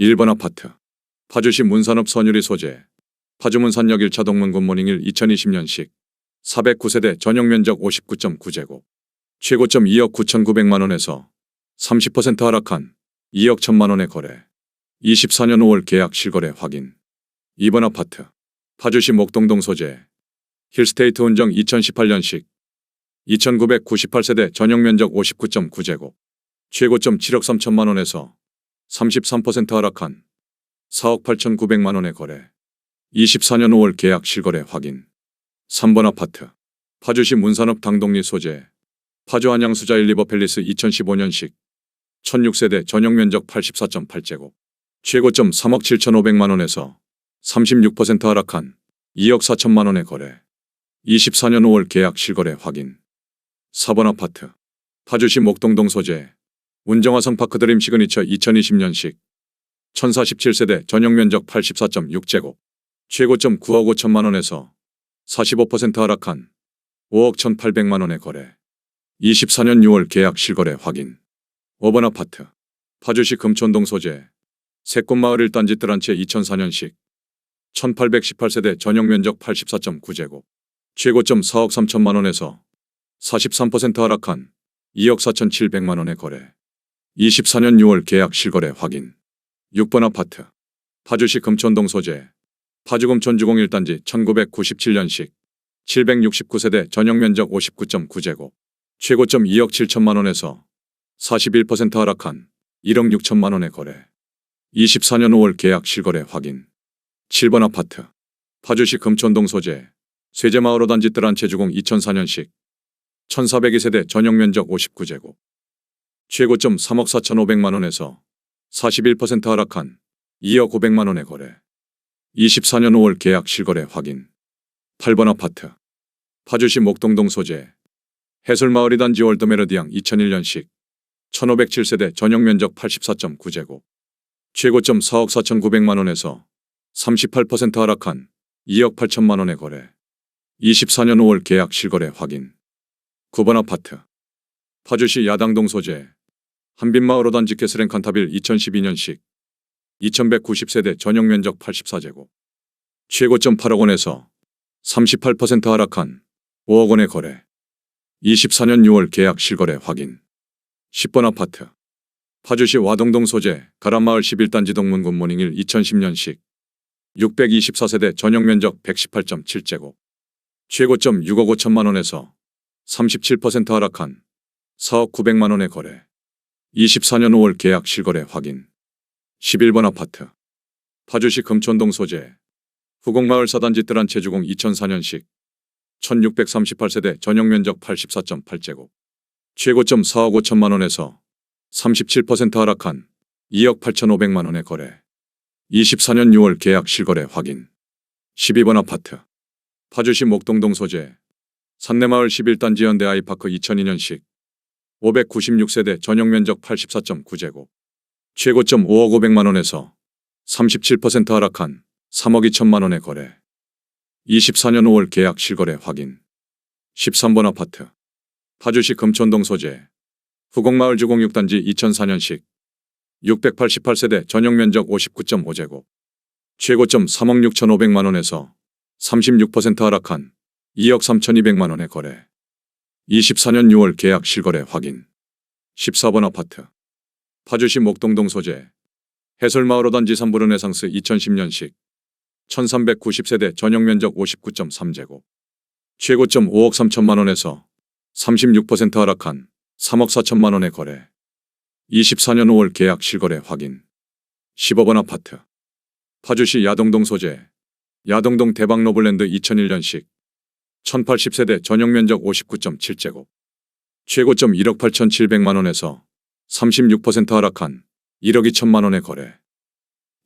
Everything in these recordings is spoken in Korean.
1번 아파트. 파주시 문산읍 선유리 소재. 파주문산역 1차 동문 굿모닝 일 2020년식. 409세대 전용 면적 59.9제곱. 최고점 2억 9,900만 원에서 30% 하락한 2억 1천만 원의 거래. 24년 5월 계약 실거래 확인. 2번 아파트. 파주시 목동동 소재. 힐스테이트 운정 2018년식. 2998세대 전용 면적 59.9제곱. 최고점 7억 3천만 원에서 33% 하락한 4억 8,900만 원의 거래. 24년 5월 계약 실거래 확인. 3번 아파트. 파주시 문산읍 당동리 소재. 파주 안양수자 1리버 팰리스 2015년식. 1006세대 전용 면적 84.8제곱. 최고점 3억 7,500만 원에서 36% 하락한 2억 4천만 원의 거래. 24년 5월 계약 실거래 확인. 4번 아파트. 파주시 목동동 소재. 운정화성 파크드림 시그니처 2020년식. 1047세대 전용 면적 84.6제곱. 최고점 9억 5천만 원에서 45% 하락한 5억 1,800만 원의 거래. 24년 6월 계약 실거래 확인. 5번 아파트. 파주시 금촌동 소재. 새꽃마을 1단지 뜰한채 2004년식. 1818세대 전용 면적 84.9제곱. 최고점 4억 3천만 원에서 43% 하락한 2억 4,700만 원의 거래. 24년 6월 계약 실거래 확인. 6번 아파트. 파주시 금촌동 소재. 파주금촌주공 1단지 1997년식. 769세대 전용 면적 59.9제곱. 최고점 2억 7천만 원에서 41% 하락한 1억 6천만 원의 거래. 24년 5월 계약 실거래 확인. 7번 아파트. 파주시 금촌동 소재. 세제마을 5단지 뜰한채 주공 2004년식. 1402세대 전용 면적 59제곱. 최고점 3억 4,500만 원에서 41% 하락한 2억 500만 원의 거래. 24년 5월 계약 실거래 확인. 8번 아파트. 파주시 목동동 소재. 해설마을 2단지 월드메르디앙 2001년식. 1507세대 전용 면적 84.9제곱. 최고점 4억 4,900만 원에서 38% 하락한 2억 8천만 원의 거래. 24년 5월 계약 실거래 확인. 9번 아파트. 파주시 야당동 소재. 한빛마을 5단지 캐스랭 칸타빌 2012년식. 2190세대 전용 면적 84제곱. 최고점 8억 원에서 38% 하락한 5억 원의 거래. 24년 6월 계약 실거래 확인. 10번 아파트. 파주시 와동동 소재 가람마을 11단지 동문 굿모닝 1 2010년식. 624세대 전용 면적 118.7제곱. 최고점 6억 5천만 원에서 37% 하락한 4억 900만 원의 거래. 24년 5월 계약 실거래 확인. 11번 아파트. 파주시 금촌동 소재. 후곡마을 사단지 뜰한채 주공 2004년식. 1638세대 전용 면적 84.8제곱. 최고점 4억 5천만 원에서 37% 하락한 2억 8,500만 원의 거래. 24년 6월 계약 실거래 확인. 12번 아파트. 파주시 목동동 소재. 산내마을 11단지 현대 아이파크 2002년식. 596세대 전용 면적 84.9제곱. 최고점 5억 500만 원에서 37% 하락한 3억 2천만 원의 거래. 24년 5월 계약 실거래 확인. 13번 아파트. 파주시 금촌동 소재. 후곡마을 주공 6단지 2004년식. 688세대 전용 면적 59.5제곱. 최고점 3억 6,500만 원에서 36% 하락한 2억 3,200만 원의 거래. 24년 6월 계약 실거래 확인. 14번 아파트. 파주시 목동동 소재. 해설마을 5단지 3부 르네상스 2010년식. 1390세대 전용 면적 59.3제곱. 최고점 5억 3천만 원에서 36% 하락한 3억 4천만 원의 거래. 24년 5월 계약 실거래 확인. 15번 아파트. 파주시 야동동 소재. 야동동 대박 노블랜드 2001년식. 1080세대 전용 면적 59.7제곱. 최고점 1억 8,700만 원에서 36% 하락한 1억 2천만 원의 거래.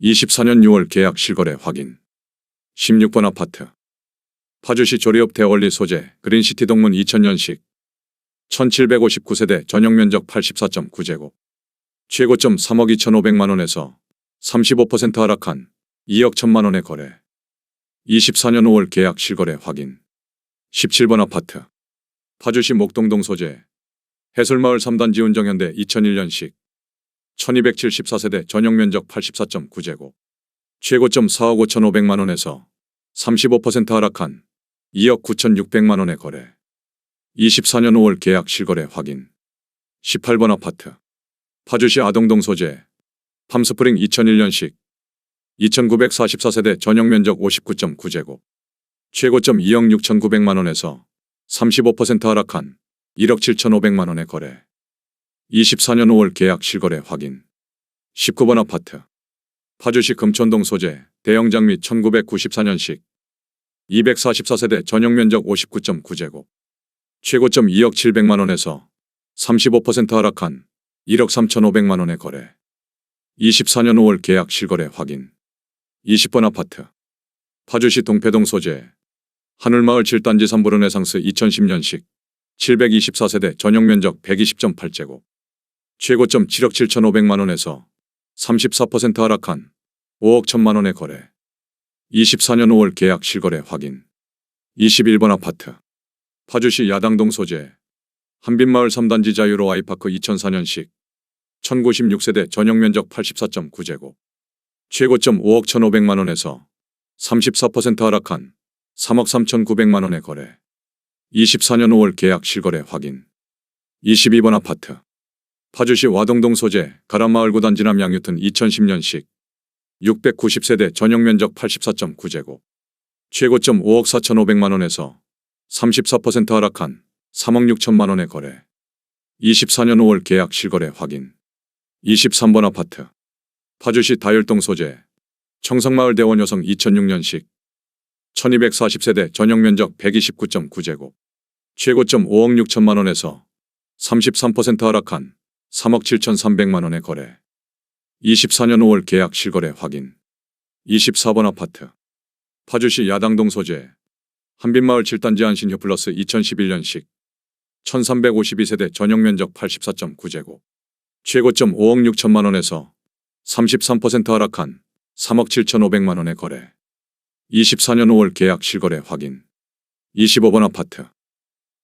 24년 6월 계약 실거래 확인. 16번 아파트. 파주시 조리업 대월리 소재 그린시티 동문 2000년식. 1759세대 전용 면적 84.9제곱. 최고점 3억 2,500만 원에서 35% 하락한 2억 1천만 원의 거래. 24년 5월 계약 실거래 확인. 17번 아파트. 파주시 목동동 소재. 해설마을 3단지 운정현대 2001년식. 1274세대 전용 면적 84.9제곱. 최고점 4억 5,500만 원에서 35% 하락한 2억 9,600만 원에 거래. 24년 5월 계약 실거래 확인. 18번 아파트. 파주시 아동동 소재. 팜스프링 2001년식. 2944세대 전용 면적 59.9제곱. 최고점 2억 6,900만 원에서 35% 하락한 1억 7,500만 원에 거래. 24년 5월 계약 실거래 확인. 19번 아파트. 파주시 금천동 소재 대형장 및 1994년식 244세대 전용 면적 59.9제곱. 최고점 2억 700만 원에서 35% 하락한 1억 3,500만 원에 거래. 24년 5월 계약 실거래 확인. 20번 아파트. 파주시 동패동 소재. 하늘마을 7단지 3부 르네상스 2010년식 724세대 전용 면적 120.8제곱. 최고점 7억 7,500만 원에서 34% 하락한 5억 1천만 원에 거래. 24년 5월 계약 실거래 확인. 21번 아파트. 파주시 야당동 소재. 한빛마을 3단지 자유로 아이파크 2004년식 1096세대 전용 면적 84.9제곱. 최고점 5억 1,500만 원에서 34% 하락한 3억 3,900만 원에 거래. 24년 5월 계약 실거래 확인. 22번 아파트. 파주시 와동동 소재 가람마을 9단 지남 양유튼 2010년식 690세대 전용 면적 84.9제곱. 최고점 5억 4,500만 원에서 34% 하락한 3억 6천만 원에 거래. 24년 5월 계약 실거래 확인. 23번 아파트. 파주시 다율동 소재. 청성마을 대원 여성 2006년식. 1240세대 전용 면적 129.9제곱. 최고점 5억 6천만 원에서 33% 하락한 3억 7,300만 원에 거래. 24년 5월 계약 실거래 확인. 24번 아파트. 파주시 야당동 소재. 한빛마을 7단지 안신효 플러스 2011년식. 1352세대 전용 면적 84.9제곱. 최고점 5억 6천만 원에서 33% 하락한 3억 7,500만 원에 거래. 24년 5월 계약 실거래 확인. 25번 아파트.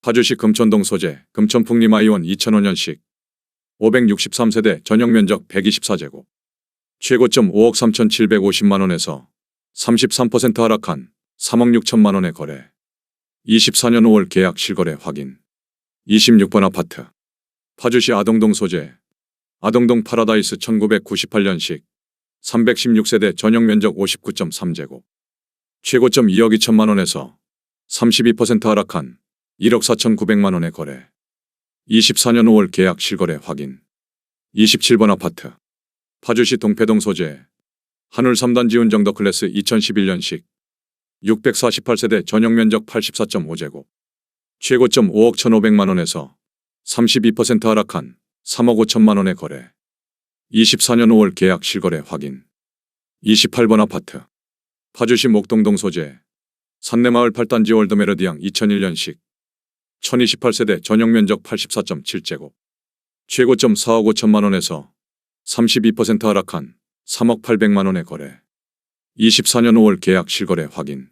파주시 금천동 소재 금천풍림 아이원 2005년식 563세대 전용 면적 124제곱. 최고점 5억 3,750만 원에서 33% 하락한 3억 6천만 원에 거래. 24년 5월 계약 실거래 확인. 26번 아파트. 파주시 아동동 소재. 아동동 파라다이스 1998년식 316세대 전용 면적 59.3제곱. 최고점 2억 2천만 원에서 32% 하락한 1억 4,900만 원에 거래. 24년 5월 계약 실거래 확인. 27번 아파트. 파주시 동패동 소재. 하늘 3단 지 운 정도 클래스 2011년식 648세대 전용 면적 84.5제곱. 최고점 5억 1,500만 원에서 32% 하락한 3억 5천만 원에 거래. 24년 5월 계약 실거래 확인. 28번 아파트. 파주시 목동동 소재. 산내마을 8단지 월드메르디앙 2001년식. 1028세대 전용 면적 84.7제곱. 최고점 4억 5천만 원에서 32% 하락한 3억 800만 원에 거래. 24년 5월 계약 실거래 확인.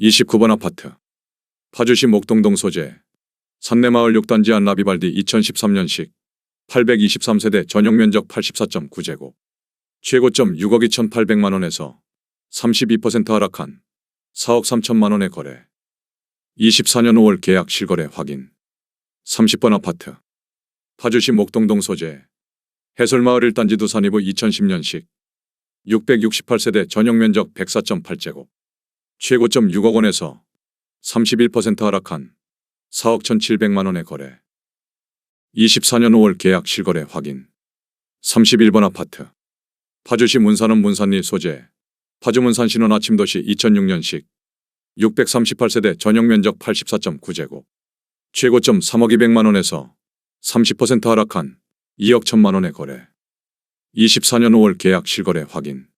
29번 아파트. 파주시 목동동 소재. 산내마을 6단지 안라비발디 2013년식. 823세대 전용 면적 84.9제곱. 최고점 6억 2,800만 원에서 32% 하락한 4억 3천만 원에 거래. 24년 5월 계약 실거래 확인. 30번 아파트. 파주시 목동동 소재. 해설마을 1단지 두산이부 2010년식. 668세대 전용 면적 104.8제곱. 최고점 6억 원에서 31% 하락한 4억 1,700만 원에 거래. 24년 5월 계약 실거래 확인. 31번 아파트. 파주시 문산읍 문산리 소재. 파주문산 신원 아침도시 2006년식. 638세대 전용 면적 84.9제곱. 최고점 3억 200만 원에서 30% 하락한 2억 1천만 원에 거래. 24년 5월 계약 실거래 확인.